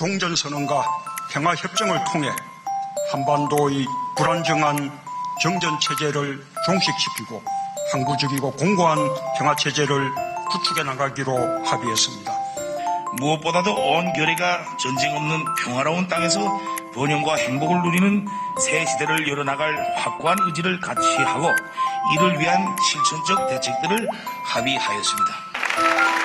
종전선언과 평화협정을 통해 한반도의 불안정한 정전체제를 종식시키고 항구적이고 공고한 평화체제를 구축해 나가기로 합의했습니다. 무엇보다도 온 결의가 전쟁 없는 평화로운 땅에서 번영과 행복을 누리는 새 시대를 열어나갈 확고한 의지를 같이 하고 이를 위한 실천적 대책들을 합의하였습니다.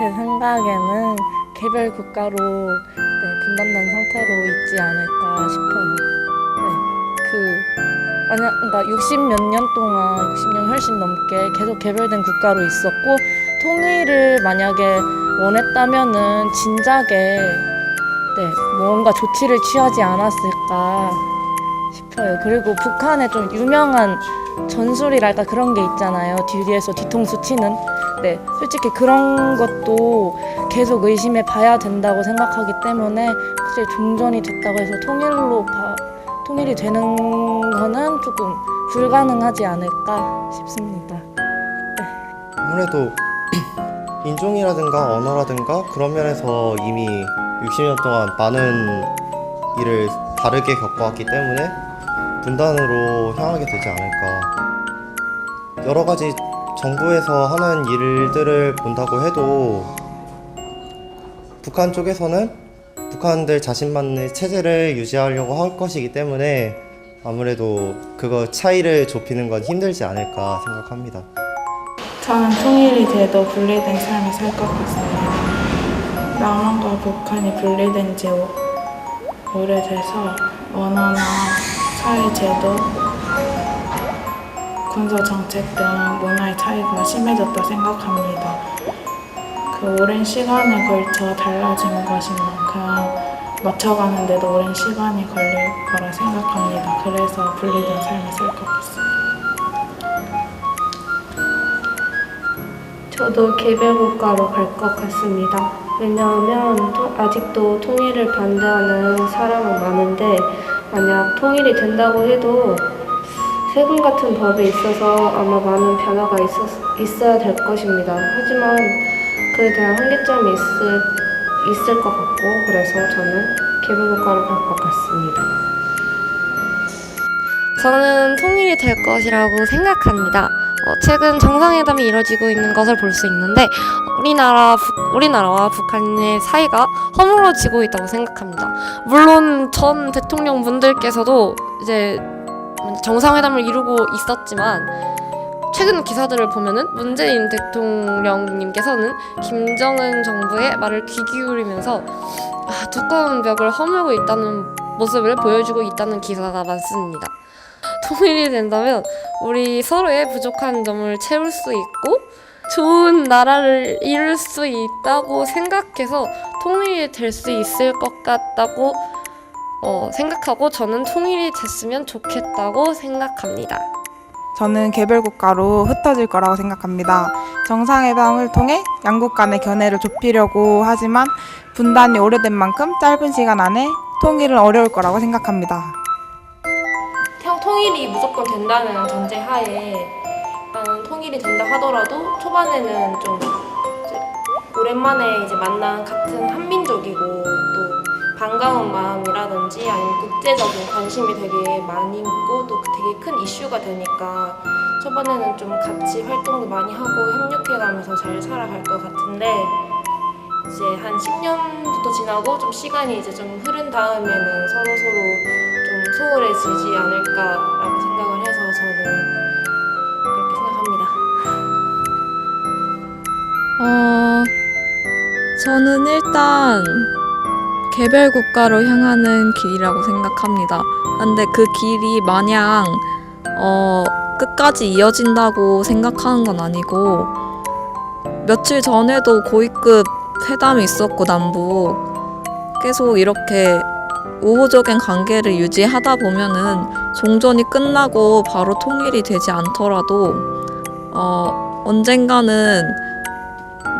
제 생각에는 개별 국가로 네, 분단된 상태로 있지 않을까 싶어요. 네, 그 만약 그러니까 60 몇 년 동안 60년 훨씬 넘게 계속 개별된 국가로 있었고 통일을 만약에 원했다면은 진작에 네, 뭔가 조치를 취하지 않았을까 싶어요. 그리고 북한에 좀 유명한 전술이랄까 그런 게 있잖아요. 뒤에서 뒤통수 치는. 네, 솔직히 그런 것도 계속 의심해 봐야 된다고 생각하기 때문에 사실 종전이 됐다고 해서 통일로 봐, 통일이 되는 거는 조금 불가능하지 않을까 싶습니다. 아무래도 인종이라든가 언어라든가 그런 면에서 이미 60년 동안 많은 일을 다르게 겪어왔기 때문에 분단으로 향하게 되지 않을까. 여러 가지 정부에서 하는 일들을 본다고 해도 북한 쪽에서는 북한들 자신만의 체제를 유지하려고 할 것이기 때문에 아무래도 그거 차이를 좁히는 건 힘들지 않을까 생각합니다. 저는 통일이 돼도 분리된 삶을 살 것 같습니다. 남한과 북한이 분리된 지 오- 오래돼서 언어나 사회제도, 군사정책 등 문화의 차이가 심해졌다 생각합니다. 그 오랜 시간에 걸쳐 달라진 것인 만큼 맞춰가는데도 오랜 시간이 걸릴 거라 생각합니다. 그래서 분리된 삶을 살 것 같습니다. 저도 개별국가로 갈 것 같습니다. 왜냐하면 또- 아직도 통일을 반대하는 사람은 많은데 만약 통일이 된다고 해도 세금 같은 법에 있어서 아마 많은 변화가 있었, 있어야 될 것입니다. 하지만 그에 대한 한계점이 있을, 있을 것 같고 그래서 저는 개별국가로 갈 것 같습니다. 저는 통일이 될 것이라고 생각합니다. 어, 최근 정상회담이 이뤄지고 있는 것을 볼 수 있는데 우리나라 북- 우리나라와 북한의 사이가 허물어지고 있다고 생각합니다. 물론 전 대통령 분들께서도 이제 정상회담을 이루고 있었지만 최근 기사들을 보면은 문재인 대통령님께서는 김정은 정부의 말을 귀 기울이면서 아, 두꺼운 벽을 허물고 있다는 모습을 보여주고 있다는 기사가 많습니다. 통일이 된다면 우리 서로의 부족한 점을 채울 수 있고 좋은 나라를 이룰 수 있다고 생각해서 통일이 될 수 있을 것 같다고 어, 생각하고 저는 통일이 됐으면 좋겠다고 생각합니다. 저는 개별 국가로 흩어질 거라고 생각합니다. 정상회담을 통해 양국 간의 견해를 좁히려고 하지만 분단이 오래된 만큼 짧은 시간 안에 통일은 어려울 거라고 생각합니다. 태- 통일이 무조건 된다는 전제 하에 일단 통일이 된다 하더라도 초반에는 좀 이제 오랜만에 이제 만난 같은 한민족이고 또 반가운 마음이라든지 아니면 국제적인 관심이 되게 많이 있고 또 되게 큰 이슈가 되니까 초반에는 좀 같이 활동도 많이 하고 협력해가면서 잘 살아갈 것 같은데 이제 한 10년부터 지나고 좀 시간이 이제 좀 흐른 다음에는 서로 서로 좀 소홀해지지 않을까라고 생각을 해서 저는 그렇게 생각합니다. 어, 저는 일단 개별 국가로 향하는 길이라고 생각합니다. 근데 그 길이 마냥 어, 끝까지 이어진다고 생각하는 건 아니고 며칠 전에도 고위급 회담이 있었고 남북 계속 이렇게 우호적인 관계를 유지하다 보면은 종전이 끝나고 바로 통일이 되지 않더라도 어, 언젠가는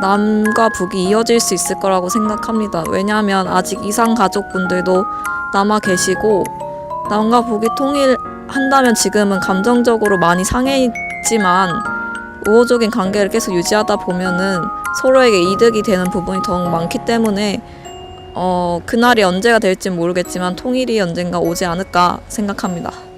남과 북이 이어질 수 있을 거라고 생각합니다. 왜냐하면 아직 이상 가족분들도 남아 계시고 남과 북이 통일한다면 지금은 감정적으로 많이 상해 있지만 우호적인 관계를 계속 유지하다 보면은 서로에게 이득이 되는 부분이 더욱 많기 때문에 어, 그날이 언제가 될지 모르겠지만 통일이 언젠가 오지 않을까 생각합니다.